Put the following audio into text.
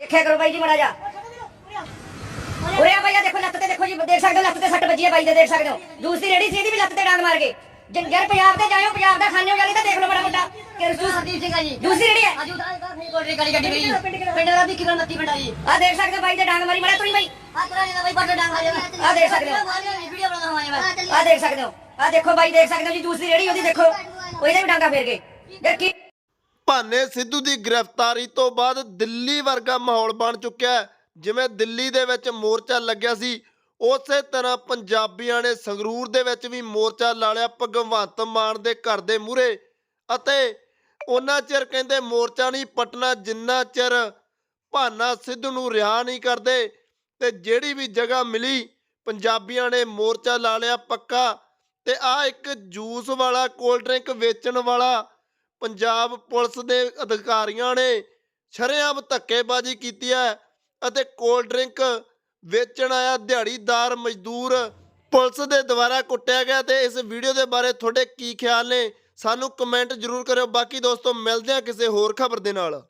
ਦੇਖਿਆ ਕਰੋ ਬਾਈ ਜੀ ਮੜਾ ਜਾ ਉਰੇ ਆ ਭਈਆ ਦੇਖੋ ਲੱਤ ਤੇ ਦੇਖੋ ਜੀ ਦੇਖ ਸਕਦੇ ਹੋ ਲੱਤ ਤੇ ਸੱਟ ਵੱਜੀ ਹੈ ਬਾਈ ਦੇ ਦੇਖ ਸਕਦੇ ਹੋ। ਜੂਸ ਦੀ ਰੇੜੀ ਸੀ ਇਹਦੀ ਵੀ ਲੱਤ ਤੇ ਡਾਂਗ ਮਾਰ ਗਏ ਜੰਗਰ ਪੰਜਾਬ ਤੇ ਜਾਇਓ ਪੰਜਾਬ ਦਾ ਖਾਣੇ ਵਾਲੀ ਤਾਂ ਦੇਖ ਲਓ ਬੜਾ ਵੱਡਾ ਕਿਰਸੂ ਸੰਦੀਪ ਸਿੰਘ ਆ ਜੀ। ਜੂਸ ਦੀ ਰੇੜੀ ਹੈ? ਅਜੂ ਦਾ ਦਾ ਫਰੀਦਕੋਟ ਦੀ ਗਲੀ ਗੱਡੀ ਗਈ ਪਿੰਡ ਦਾ ਵੀ ਕਿਲੋ 29 ਪਿੰਡ ਆ ਜੀ? ਆ ਦੇਖ ਸਕਦੇ ਹੋ ਬਾਈ ਦੇ ਡਾਂਗ ਮਾਰੀ ਮੜਾ ਤੁਰੀ ਬਾਈ। ਆ ਤਰਾ ਜੀ ਬਾਈ ਪੱਟ ਡਾਂਗ ਆ ਜਾਵੇ। ਆਹ ਦੇਖ ਸਕਦੇ ਹੋ। ਵੀਡੀਓ ਬਣਾਉਣਾ ਹੋਇਆ ਆ ਦੇਖ ਸਕਦੇ ਹੋ। ਆ ਦੇਖੋ ਬਾਈ ਦੇਖ ਸਕਦੇ ਹੋ ਜੀ ਜੂਸ ਦੀ ਰੇੜੀ ਉਹਦੀ ਦੇਖੋ। ਉਹਦੇ ਵੀ ਡਾਂਗਾ ਫੇਰ ਗਏ। ਦੇਖੀ ਭਾਨੇ ਸਿੱਧੂ ਦੀ ਗ੍ਰਿਫਤਾਰੀ ਤੋਂ ਬਾਅਦ ਦਿੱਲੀ ਵਰਗਾ ਮਾਹੌਲ ਬਣ ਚੁੱਕਿਆ ਹੈ। ਜਿਵੇਂ ਦਿੱਲੀ ਦੇ ਵਿੱਚ ਮੋਰਚਾ ਲੱਗਿਆ ਸੀ, ਉਸੇ ਤਰ੍ਹਾਂ ਪੰਜਾਬੀਆਂ ਨੇ ਸੰਗਰੂਰ ਦੇ ਵਿੱਚ ਵੀ ਮੋਰਚਾ ਲਾ ਲਿਆ ਭਗਵੰਤ ਮਾਨ ਦੇ ਘਰ ਦੇ ਮੂਹਰੇ। ਅਤੇ ਉਹਨਾਂ ਚਿਰ ਕਹਿੰਦੇ ਮੋਰਚਾ ਨਹੀਂ ਪਟਣਾ ਜਿੰਨਾ ਚਿਰ ਭਾਨਾ ਸਿੱਧੂ ਨੂੰ ਰਿਹਾ ਨਹੀਂ ਕਰਦੇ ਤੇ ਜਿਹੜੀ ਵੀ ਜਗ੍ਹਾ ਮਿਲੀ, ਪੰਜਾਬੀਆਂ ਨੇ ਮੋਰਚਾ ਲਾ ਲਿਆ ਪੱਕਾ। ਤੇ ਆ ਇੱਕ ਜੂਸ ਵਾਲਾ, ਕੋਲਡ ਡਰਿੰਕ ਵੇਚਣ ਵਾਲਾ ਪੰਜਾਬ ਪੁਲਿਸ ਦੇ ਅਧਿਕਾਰੀਆਂ ਨੇ ਸ਼ਰੇਆਮ ਧੱਕੇਬਾਜ਼ੀ ਕੀਤੀ ਹੈ ਅਤੇ ਕੋਲਡ ਡਰਿੰਕ ਵੇਚਣ ਆਇਆ ਦਿਹਾੜੀਦਾਰ ਮਜ਼ਦੂਰ ਪੁਲਿਸ ਦੇ ਦੁਆਰਾ ਕੁੱਟਿਆ ਗਿਆ ਤੇ ਇਸ ਵੀਡੀਓ ਦੇ ਬਾਰੇ ਤੁਹਾਡੇ ਕੀ ਖਿਆਲ ਨੇ? ਸਾਨੂੰ ਕਮੈਂਟ ਜ਼ਰੂਰ ਕਰਿਓ। ਬਾਕੀ ਦੋਸਤੋ, ਮਿਲਦੇ ਹਾਂ ਕਿਸੇ ਹੋਰ ਖਬਰ ਦੇ ਨਾਲ।